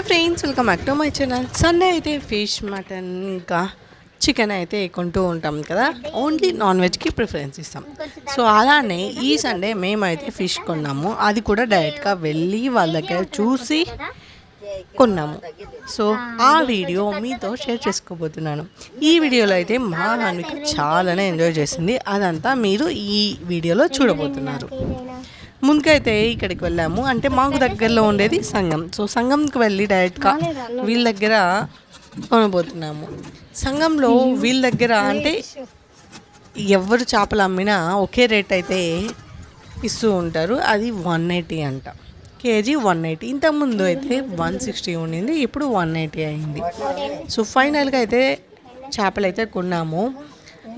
Hello friends welcome back to my channel. Sunday అయితే fish mutton ఇంకా chicken అయితే కొంటూ ఉంటాం కదా. ఓన్లీ నాన్ వెజ్కి ప్రిఫరెన్స్ ఇస్తాం. సో అలానే ఈ సండే మేమైతే ఫిష్ కొన్నాము. అది కూడా డైరెక్ట్గా వెళ్ళి వాళ్ళ దగ్గర చూసి కొన్నాము. సో ఆ వీడియో మీతో షేర్ చేసుకోబోతున్నాను. ఈ వీడియోలో అయితే మా నాన్నకి చాలానే ఎంజాయ్ చేసింది. అదంతా మీరు ఈ వీడియోలో చూడబోతున్నారు. ముందుకైతే ఇక్కడికి వెళ్ళాము. అంటే మాకు దగ్గరలో ఉండేది సంఘం. సో సంఘంకి వెళ్ళి డైరెక్ట్గా వీళ్ళ దగ్గర కొనబోతున్నాము. సంఘంలో వీళ్ళ దగ్గర అంటే ఎవరు చేపలు అమ్మినా ఒకే రేట్ అయితే ఇస్తూ ఉంటారు. అది వన్ ఎయిటీ అంట. కేజీ వన్ ఎయిటీ ఇంతకుముందు అయితే వన్ సిక్స్టీ ఉండింది. ఇప్పుడు వన్ ఎయిటీ అయింది. సో ఫైనల్గా అయితే చేపలు అయితే కొన్నాము.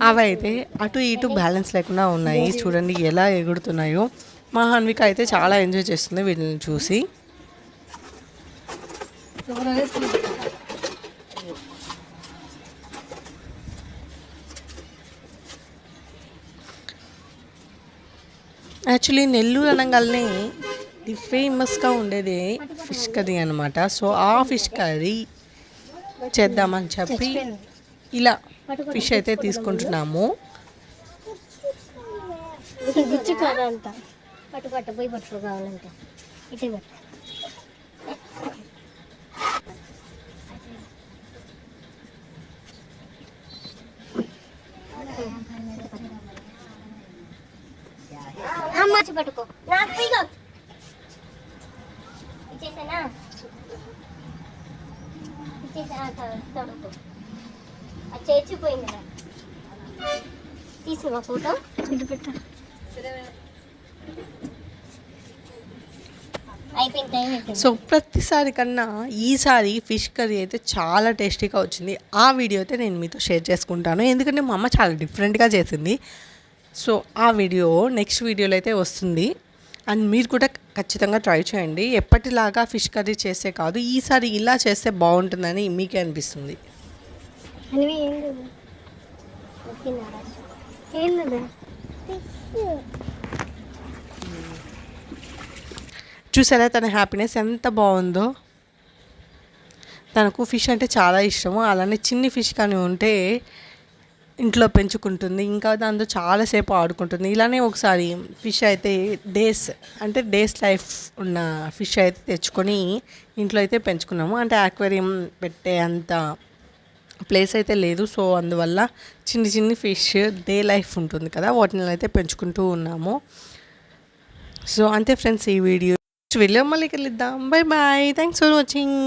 అవి అయితే అటు ఇటు బ్యాలెన్స్ లేకుండా ఉన్నాయి. చూడండి ఎలా ఎగురుతున్నాయో. మా హన్విక అయితే చాలా ఎంజాయ్ చేస్తుంది వీళ్ళని చూసి. యాక్చువల్లీ నెల్లూరు అనగానే ది ఫేమస్గా ఉండేది ఫిష్ కర్రీ అనమాట సో ఆ ఫిష్ కర్రీ చేద్దామని చెప్పి ఇలా ఫిష్ అయితే తీసుకుంటున్నాము. పట్టు పట్టు పోయి పట్టు కావాలంటే. ఇటు పట్టు అమ్మ పట్టుకో. నాకు పోయిగా ఇచ్చేసానా? ఇచ్చేసా తడుకో అది చేర్చిపోయింది నాకు. తీసుకున్నా ఫోటో. పెట్ట పెట్టా సో ప్రతిసారి కన్నా ఈసారి ఫిష్ కర్రీ అయితే చాలా టేస్టీగా వచ్చింది. ఆ వీడియో అయితే నేను మీతో షేర్ చేసుకుంటాను. ఎందుకంటే మా అమ్మ చాలా డిఫరెంట్గా చేసింది. సో ఆ వీడియో నెక్స్ట్ వీడియోలో అయితే వస్తుంది. అండ్ మీరు కూడా ఖచ్చితంగా ట్రై చేయండి. ఎప్పటిలాగా ఫిష్ కర్రీ చేస్తే కాదు ఈసారి ఇలా చేస్తే బాగుంటుందని మీకే అనిపిస్తుంది. ఏం లేదు ఓకేనా ఏం లేదు చూసారా తన హ్యాపీనెస్ ఎంత బాగుందో? తనకు ఫిష్ అంటే చాలా ఇష్టము. అలానే చిన్ని ఫిష్ కానీ ఉంటే ఇంట్లో పెంచుకుంటుంది. ఇంకా దాంతో చాలాసేపు ఆడుకుంటుంది. ఇలానే ఒకసారి ఫిష్ అయితే డేస్ అంటే డేస్ లైఫ్ ఉన్న ఫిష్ అయితే తెచ్చుకొని ఇంట్లో అయితే పెంచుకున్నాము. అంటే ఆక్వేరియం పెట్టే అంత ప్లేస్ అయితే లేదు. సో అందువల్ల చిన్ని చిన్ని ఫిష్ డే లైఫ్ ఉంటుంది కదా. వాటిని అయితే పెంచుకుంటూ ఉన్నాము. సో అంతే ఫ్రెండ్స్ ఈ వీడియో. వీడియో మళ్ళీ కలుద్దాం bye bye thanks for watching